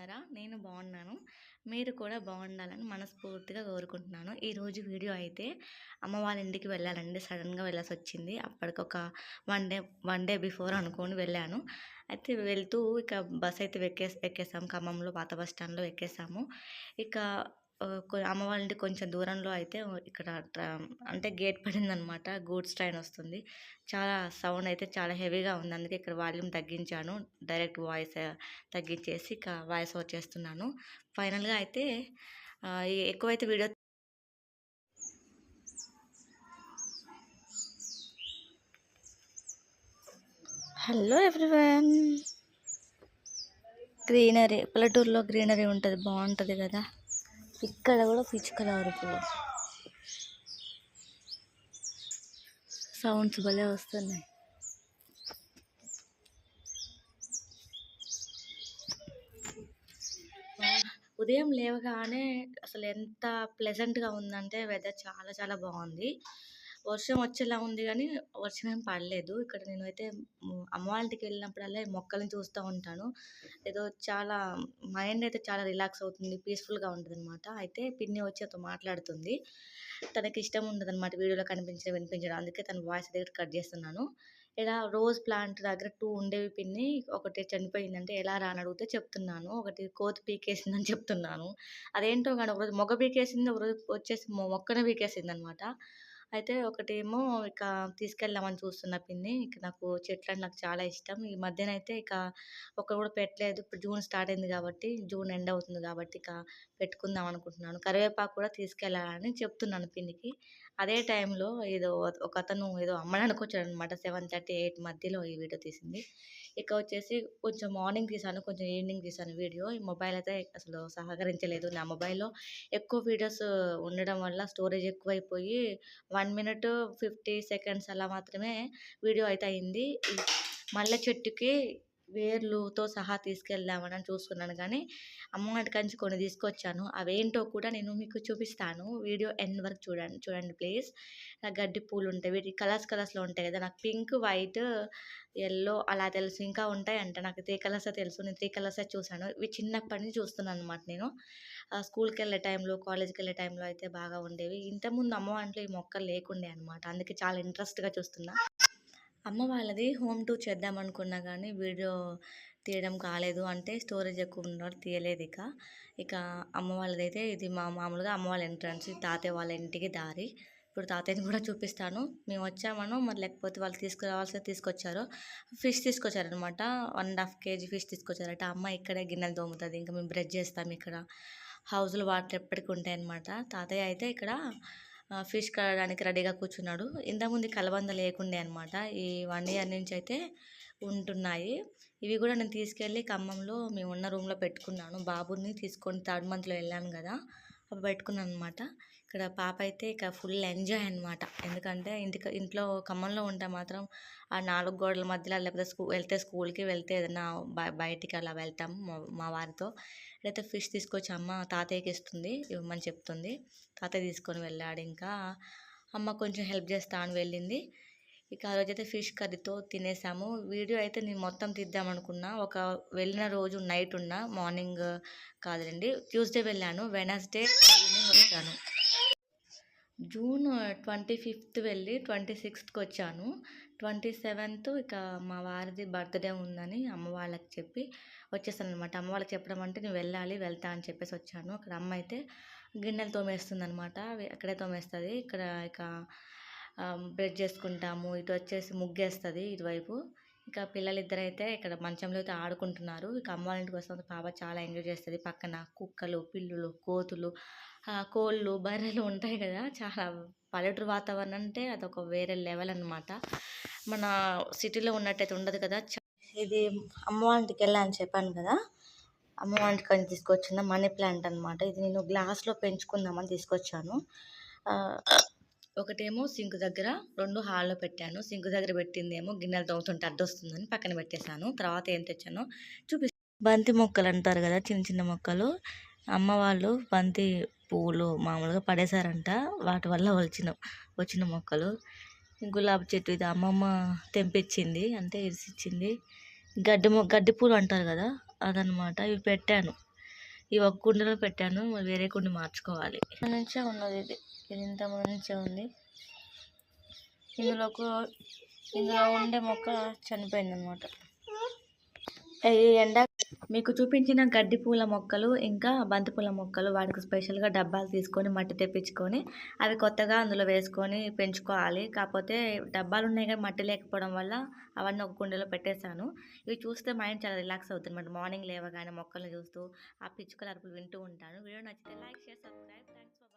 బాగున్నారా? నేను బాగున్నాను. మీరు కూడా బాగుండాలని మనస్ఫూర్తిగా కోరుకుంటున్నాను. ఈరోజు వీడియో అయితే అమ్మ వాళ్ళ ఇంటికి వెళ్ళాలండి. సడన్గా వెళ్ళాల్సి వచ్చింది. అప్పటికొక one day one day before అనుకొని వెళ్ళాను. అయితే వెళ్తూ ఇక బస్ అయితే ఎక్కే ఎక్కేసాము ఖమ్మంలో పాత బస్ స్టాండ్లో ఎక్కేసాము. ఇక అమ్మ వాళ్ళ ఇంటికి కొంచెం దూరంలో అయితే ఇక్కడ అంటే గేట్ పడిందనమాట గూడ్స్ ట్రైన్ వస్తుంది. చాలా సౌండ్ అయితే చాలా హెవీగా ఉంది. అందుకే ఇక్కడ వాల్యూమ్ తగ్గించాను. డైరెక్ట్ వాయిస్ తగ్గించేసి ఇక వాయిస్ ఓవర్ చేస్తున్నాను. ఫైనల్గా అయితే ఎక్కువైతే వీడియో హలో ఎవ్రీవన్. గ్రీనరీ పల్లెటూరులో గ్రీనరీ ఉంటుంది బాగుంటుంది కదా. ఇక్కడ కూడా పిచ్చుకలు అరుపులు సౌండ్స్ భలే వస్తున్నాయి. ఉదయం లేవగానే అసలు ఎంత ప్లెజెంట్గా ఉందంటే వెదర్ చాలా చాలా బాగుంది. వర్షం వచ్చేలా ఉంది కానీ వర్షం ఏం పడలేదు. ఇక్కడ నేనైతే అమ్మ వాళ్ళ వెళ్ళినప్పుడల్లా మొక్కలను మొక్కల్ని చూస్తూ ఉంటాను. ఏదో చాలా మైండ్ అయితే చాలా రిలాక్స్ అవుతుంది పీస్ఫుల్గా ఉంటుంది అనమాట అయితే పిన్ని వచ్చి అతను మాట్లాడుతుంది. తనకి ఇష్టం ఉండదు అనమాట వీడియోలో కనిపించడం వినిపించడం. అందుకే తన వాయిస్ దగ్గర కట్ చేస్తున్నాను. ఇలా రోజ్ ప్లాంట్ దగ్గర టూ ఉండేవి పిన్ని. ఒకటి చనిపోయిందంటే ఎలా రాని అడిగితే చెప్తున్నాను. ఒకటి కోతి పీకేసిందని చెప్తున్నాను. అదేంటో కానీ ఒకరోజు మొగ పీకేసింది ఒకరోజు వచ్చేసి మొక్కన పీకేసింది అనమాట అయితే ఒకటేమో ఇక తీసుకెళ్దామని చూస్తున్న పిన్ని. ఇక నాకు చెట్లు అంటే నాకు చాలా ఇష్టం. ఈ మధ్యన అయితే ఇక ఒకరు కూడా పెట్టలేదు. ఇప్పుడు జూన్ స్టార్ట్ అయింది కాబట్టి జూన్ ఎండ్ అవుతుంది కాబట్టి ఇక పెట్టుకుందాం అనుకుంటున్నాను. కరివేపాకు కూడా తీసుకెళ్ళాలని చెప్తున్నాను పిన్నికి. అదే టైంలో ఏదో ఒక అతను ఏదో అమ్మడానికి వచ్చాడు అనమాట సెవెన్ థర్టీ ఎయిట్ మధ్యలో ఈ వీడియో తీసింది. ఇక వచ్చేసి కొంచెం మార్నింగ్ తీసాను కొంచెం ఈవినింగ్ తీసాను వీడియో. ఈ మొబైల్ అయితే అసలు సహకరించలేదు. నా మొబైల్లో ఎక్కువ వీడియోస్ ఉండడం వల్ల స్టోరేజ్ ఎక్కువైపోయి వన్ మినిట్ ఫిఫ్టీ సెకండ్స్ అలా మాత్రమే వీడియో అయితే అయింది. ఈ మల్లె చెట్టుకి వేర్లుతో సహా తీసుకెళ్దామని చూసుకున్నాను కానీ అమ్మవాటి కంచి కొన్ని తీసుకొచ్చాను. అవేంటో కూడా నేను మీకు చూపిస్తాను. వీడియో ఎండ్ వరకు చూడండి చూడండి ప్లీజ్. నాకు గడ్డి పూలు ఉంటాయి. వీటి కలర్స్ కలర్స్లో ఉంటాయి కదా. నాకు పింక్ వైట్ ఎల్లో అలా తెలుసు. ఇంకా ఉంటాయి అంట నాకు త్రీ కలర్స్ తెలుసు. నేను త్రీ కలర్స్ చూశాను. ఇవి చిన్నప్పటి నుంచి చూస్తున్నాను అనమాట నేను. స్కూల్కి వెళ్ళే టైంలో కాలేజ్కి వెళ్ళే టైంలో అయితే బాగా ఉండేవి. ఇంతకుముందు అమ్మ వంటలో ఈ మొక్కలు లేకుండే అనమాట అందుకే చాలా ఇంట్రెస్ట్గా చూస్తున్నా. అమ్మ వాళ్ళది హోమ్ టూర్ చేద్దాం అనుకున్నా కానీ వీడియో తీయడం కాలేదు. అంటే స్టోరేజ్ ఎక్కువ ఉన్న తీయలేదు ఇక. ఇక అమ్మ వాళ్ళదైతే ఇది మా మామూలుగా అమ్మ వాళ్ళ ఎంట్రన్స్ తాతయ్య వాళ్ళ ఇంటికి దారి. ఇప్పుడు తాతయ్యని కూడా చూపిస్తాను. మేము వచ్చామను మరి లేకపోతే వాళ్ళు తీసుకురావాల్సి తీసుకొచ్చారు fish తీసుకొచ్చారనమాట one and half KG fish తీసుకొచ్చారట. అమ్మ ఇక్కడే గిన్నెలు తోముతుంది. ఇంకా మేము బ్రష్ చేస్తాం ఇక్కడ. హౌస్లో వాటర్ ఎప్పటికీ ఉంటాయన్నమాట. తాతయ్య అయితే ఇక్కడ ఫిష్ కడగడానికి రెడీగా కూర్చున్నాడు. ఇంతకుముందు కలబంద లేకుండే అనమాట ఈ వన్ ఇయర్ నుంచి అయితే ఉంటున్నాయి. ఇవి కూడా నేను తీసుకెళ్ళి ఖమ్మంలో మేము ఉన్న రూమ్లో పెట్టుకున్నాను. బాబుని తీసుకొని థర్డ్ మంత్లో వెళ్ళాను కదా. పెట్టుకున్నాను అనమాట ఇక్కడ పాప అయితే ఇక ఫుల్ ఎంజాయ్ అనమాట ఎందుకంటే ఇంటికి ఇంట్లో ఖమ్మంలో ఉంటే మాత్రం ఆ నాలుగు గోడల మధ్యలో లేకపోతే స్కూ వెళ్తే స్కూల్కి వెళ్తే ఏదైనా బయ బయటికి అలా వెళ్తాం మా వారితో. అయితే ఫిష్ తీసుకొచ్చి అమ్మ తాతయ్యకి ఇస్తుంది ఇవ్వమని చెప్తుంది. తాతయ్య తీసుకొని వెళ్ళాడు ఇంకా. అమ్మ కొంచెం హెల్ప్ చేస్తా అని వెళ్ళింది. ఇక ఆ రోజైతే ఫిష్ కర్రీతో తినేసాము. వీడియో అయితే నేను మొత్తం తీద్దాం అనుకున్నా. ఒక వెళ్ళిన రోజు నైట్ ఉన్నా మార్నింగ్ కాదండి ట్యూస్డే వెళ్ళాను వెనస్డే ఈవినింగ్ వచ్చాను. జూన్ ట్వంటీ ఫిఫ్త్ వెళ్ళి ట్వంటీ సిక్స్త్కి వచ్చాను. ట్వంటీ సెవెంత్ ఇక మా వారిది బర్త్డే ఉందని అమ్మ వాళ్ళకి చెప్పి వచ్చేసాను అనమాట అమ్మ వాళ్ళకి చెప్పడం అంటే నేను వెళ్ళాలి వెళ్తా అని చెప్పేసి వచ్చాను. అక్కడ అమ్మ అయితే గిన్నెలు తోమేస్తుంది అనమాట అక్కడే తోమేస్తుంది. ఇక్కడ ఇక బ్రష్ చేసుకుంటాము ఇటు వచ్చేసి ముగ్గేస్తుంది ఇటువైపు. ఇక పిల్లలిద్దరు అయితే ఇక్కడ మంచంలో అయితే ఆడుకుంటున్నారు. ఇక అమ్మ వాళ్ళ ఇంటికి వస్తే పాప చాలా ఎంజాయ్ చేస్తుంది. పక్కన కుక్కలు పిల్లులు కోతులు కోళ్ళు బర్రెలు ఉంటాయి కదా. చాలా పల్లెటూరు వాతావరణం అంటే అదొక వేరే లెవెల్ అనమాట మన సిటీలో ఉన్నట్టయితే ఉండదు కదా. ఇది అమ్మ వాళ్ళ వెళ్ళాలని చెప్పాను కదా. అమ్మ అని తీసుకొచ్చిన మనీ ప్లాంట్ అనమాట ఇది నేను గ్లాస్లో పెంచుకుందామని తీసుకొచ్చాను. ఒకటేమో సింక్ దగ్గర రెండు హాల్లో పెట్టాను. సింక్ దగ్గర పెట్టిందేమో గిన్నెలు తోముతుంటే అడ్డొస్తుందని పక్కన పెట్టేశాను. తర్వాత ఏం తెచ్చానో చూపి బంతి మొక్కలు అంటారు కదా చిన్న చిన్న మొక్కలు. అమ్మ వాళ్ళు బంతి పువ్వులు మామూలుగా పడేశారంట. వాటి వల్ల వచ్చిన వచ్చిన మొక్కలు. గులాబీ చెట్టు ఇది అమ్మమ్మ తెంపించింది అంటే ఇరిసిచ్చింది. గడ్డి మొ గడ్డి పూలు అంటారు కదా అదనమాట ఇవి పెట్టాను. ఈ ఒక్క కుండలో పెట్టాను మరి వేరే కుండ మార్చుకోవాలి. నుంచే ఉన్నది ఇది. ఇది ఇంత మంచిగా ఉంది. ఇందులో ఇందులో ఉండే మొక్క చనిపోయింది అనమాట ఈ ఎండ మీకు చూపించిన గడ్డి పూల మొక్కలు ఇంకా బంతిపూల మొక్కలు వాటికి స్పెషల్గా డబ్బాలు తీసుకొని మట్టి తెప్పించుకొని అవి కొత్తగా అందులో వేసుకొని పెంచుకోవాలి. కాకపోతే డబ్బాలు ఉన్నాయి కానీ మట్టి లేకపోవడం వల్ల అవన్నీ ఒక కుండలో పెట్టేశాను. ఇవి చూస్తే మైండ్ చాలా రిలాక్స్ అవుతుంది అనమాట మార్నింగ్ లేవగానే మొక్కలు చూస్తూ ఆ పిచ్చుకల అరుపులు వింటూ ఉంటాను. వీడియో నచ్చితే లైక్ షేర్ సబ్స్క్రైబ్. థ్యాంక్స్